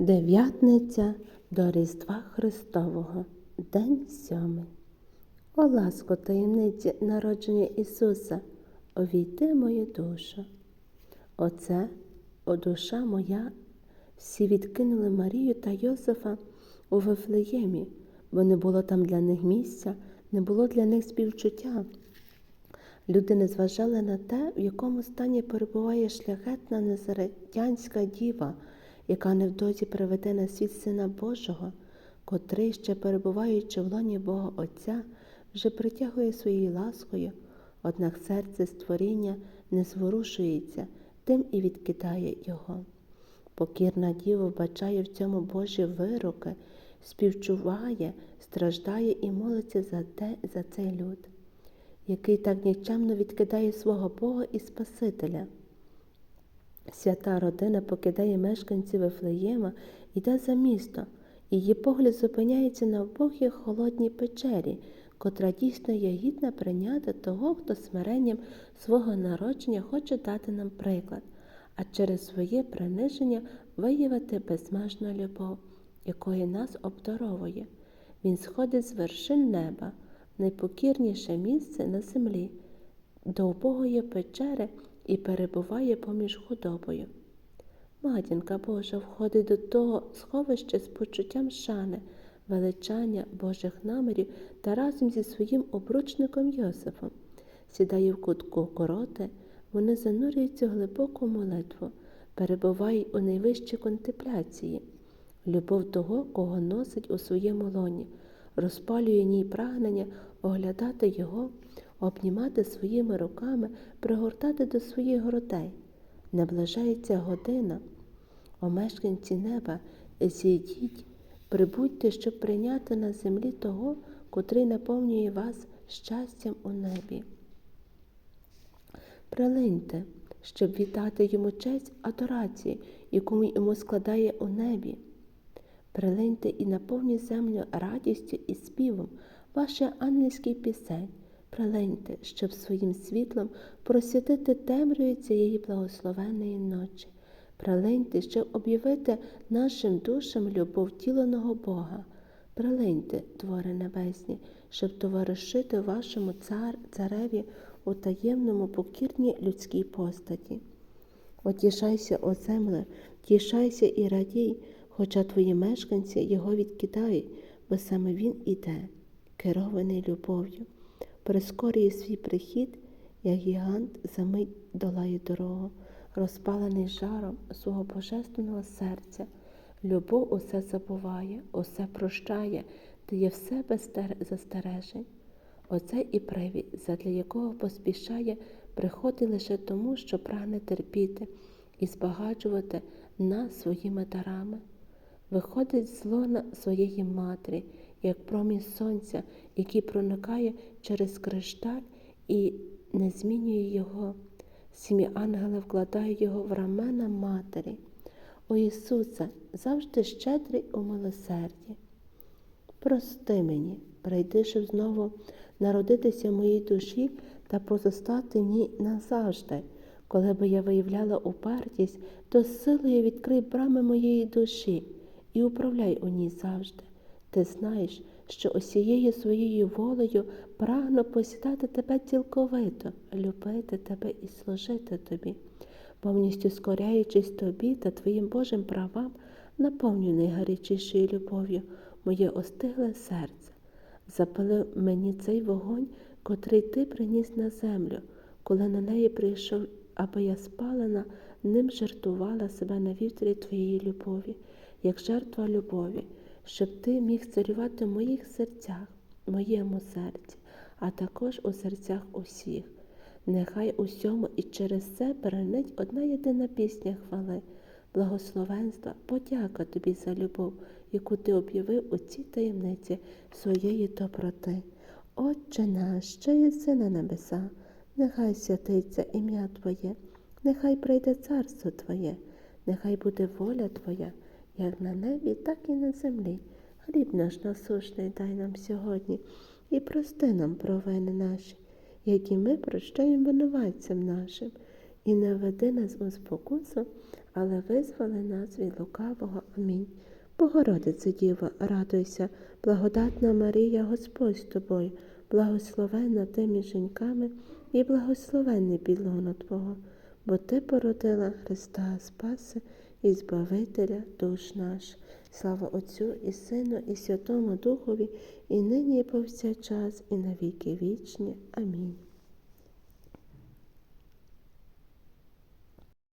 Дев'ятниця до Різдва Христового, День сьомий. О ласко таємниці народження Ісуса, овійди мою душу. Оце, о душа моя, всі відкинули Марію та Йосифа у Вифлеємі, бо не було там для них місця, не було для них співчуття. Люди не зважали на те, в якому стані перебуває шляхетна незаретянська діва, яка невдовзі приведе на світ Сина Божого, котрий, ще перебуваючи в лоні Бога Отця, вже притягує своєю ласкою, однак серце створіння не зворушується, тим і відкидає його. Покірна діва вбачає в цьому Божі вироки, співчуває, страждає і молиться за, те, за цей люд який так нікчемно відкидає свого Бога і Спасителя. Свята родина покидає мешканців Вифлеєма, йде за місто, її погляд зупиняється на вбогій холодній печері, котра дійсно є гідна прийняти того, хто смиренням свого народження хоче дати нам приклад, а через своє приниження виявити безмежну любов, якою нас обдаровує. Він сходить з вершин неба найпокірніше місце на землі, до убогої печери і перебуває поміж худобою. Матінка Божа входить до того сховища з почуттям шани, величання Божих намірів та разом зі своїм обручником Йосифом. Сідає в кутку короти, вони занурюються в глибоку молитву, перебувають у найвищій контемпляції, любов того, кого носить у своєму лоні, розпалює ній прагнення оглядати його, обнімати своїми руками, пригортати до своїх грудей. Наближається година. О мешканці неба, зійдіть, прибудьте, щоб прийняти на землі того, котрий наповнює вас щастям у небі. Прилиньте, щоб вітати йому честь адорації, яку йому складає у небі. Прилиньте і наповніть землю радістю і співом, ваші ангельські пісень, прилиньте, щоб своїм світлом просвітити темряві цієї благословенної ночі. Прилиньте, щоб об'явити нашим душам любов тіленого Бога. Прилиньте, твори небесні, щоб товаришити вашому цар, цареві у таємному покірній людській постаті. Отішайся, о земле, тішайся і радій, хоча твої мешканці його відкидають, бо саме він іде, керований любов'ю, прискорює свій прихід, як гігант за мить долає дорогу, розпалений жаром свого божественного серця. Любов усе забуває, усе прощає, дає все без застережень. Оце і привід, задля якого поспішає приходить лише тому, що прагне терпіти і збагачувати нас своїми дарами. Виходить з лона своєї матері, як промінь сонця, який проникає через кришталь і не змінює його. Сім'ї ангели вкладають його в рамена матері. О Ісусе, завжди щедрий у милосерді. Прости мені, прийди, щоб знову народитися моїй душі та позостати ній назавжди. Коли би я виявляла упертість, то силою відкрий брами моєї душі і управляй у ній завжди. Ти знаєш, що усією своєю волею прагну посідати тебе цілковито, любити тебе і служити тобі, повністю скоряючись тобі та твоїм Божим правам, наповню найгарячішою любов'ю моє остигле серце. Запали мені цей вогонь, котрий ти приніс на землю, коли на неї прийшов, аби я спалена, ним жартувала себе на вівтрі твоєї любові, як жертва любові, щоб ти міг царювати в моїх серцях, в моєму серці, а також у серцях усіх. Нехай усьому і через це перенить одна єдина пісня хвали, благословенства, подяка тобі за любов, яку ти об'явив у цій таємниці своєї доброти. Отче наш, що єси на небеса, нехай святиться ім'я Твоє, нехай прийде царство Твоє, нехай буде воля Твоя, як на небі, так і на землі. Хліб наш насушний дай нам сьогодні і прости нам провини наші, які ми прощаємо винуватцям нашим, і не веди нас у спокусу, але визволи нас від лукавого. Амінь. Богородице Діво, радуйся, благодатна Марія, Господь з тобою, благословенна ти між жінками і благословенний підлоно Твого, бо Ти породила Христа Спаси і Збавителя душ наш. Слава Отцю і Сину, і Святому Духові, і нині, і повсякчас, і на віки вічні. Амінь.